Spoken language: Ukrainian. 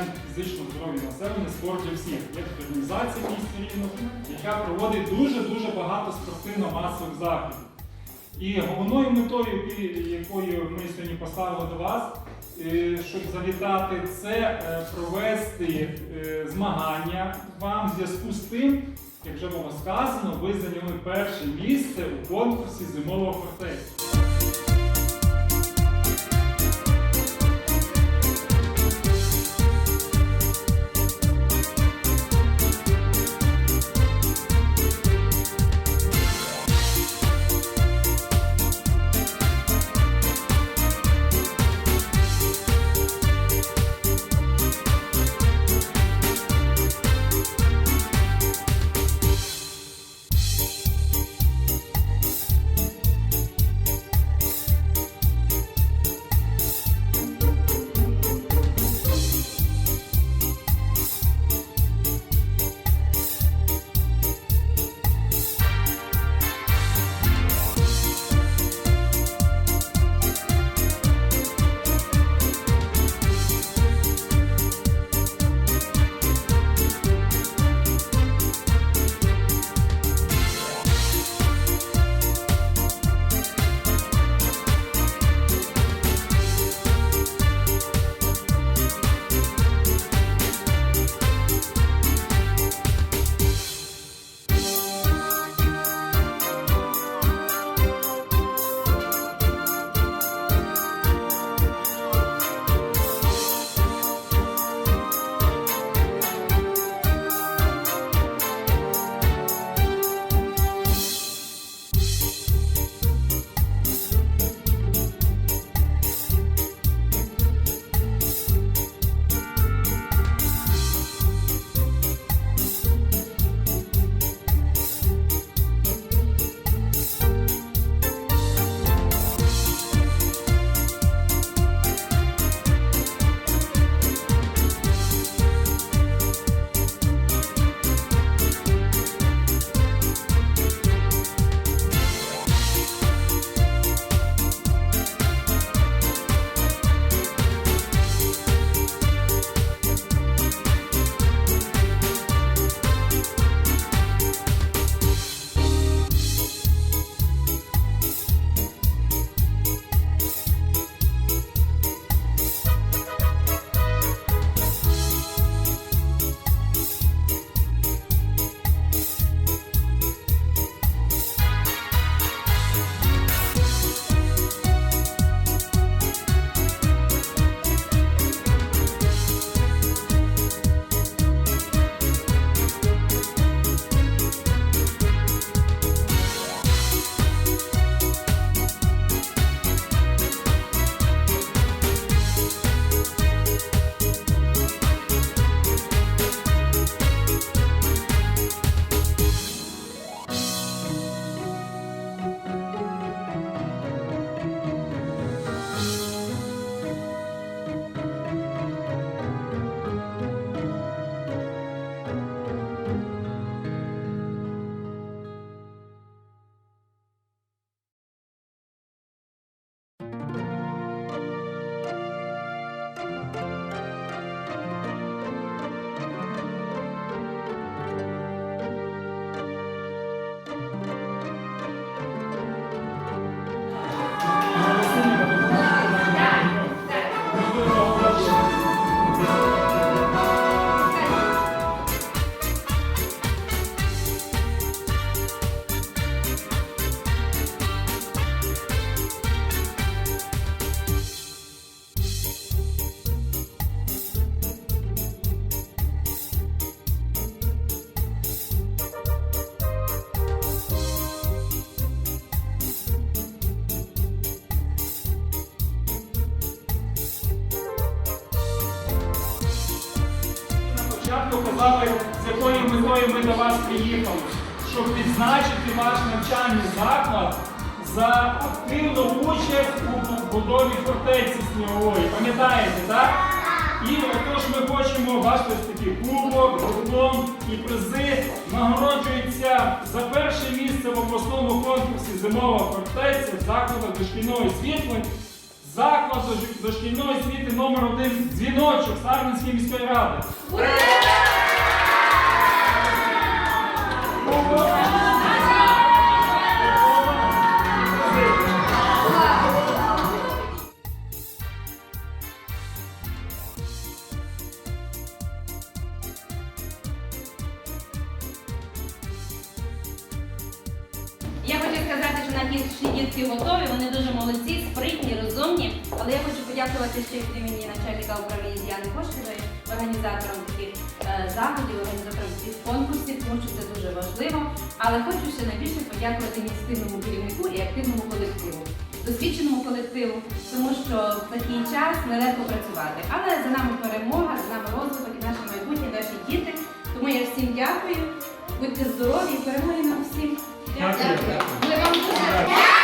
представляє фізичного здоров'я населення спорт для всіх. Є організація Рівно, яка проводить дуже-дуже багато спортивно-масових заходів. І головною метою, якою ми сьогодні поставили до вас, е, щоб завітати, це е, провести е, змагання вам в зв'язку з тим, як вже було сказано, ви зайняли перше місце у конкурсі Зимова фортеця. Спочатку казали, з якою метою ми до вас приїхали, щоб відзначити ваш навчальний заклад за активну участь у будові фортеці снігової. Пам'ятаєте, так? І отож ми хочемо, бачите, ось такий кубок, диплом і призи нагороджуються за перше місце в обласному конкурсі Зимова фортеця закладах дошкільної освіти закладу дошкільної освіти номер 1 дзвіночок Сарненської міської ради. Я хочу сказати, що наші дітки готові, вони дуже молодці, спритні, розумні. Подякувати ще від імені начальника управління Діани Кошкіної, організаторам таких е, заходів, організаторам цих конкурсів, тому що це дуже важливо. Але хочу ще найбільше подякувати ініціативному керівнику і активному колективу, досвідченому колективу, тому що в такий час нелегко працювати. Але за нами перемога, за нами розвиток і наше майбутнє, наші діти. Тому я всім дякую. Будьте здорові і перемоги нам всім. Дякую. Вам дуже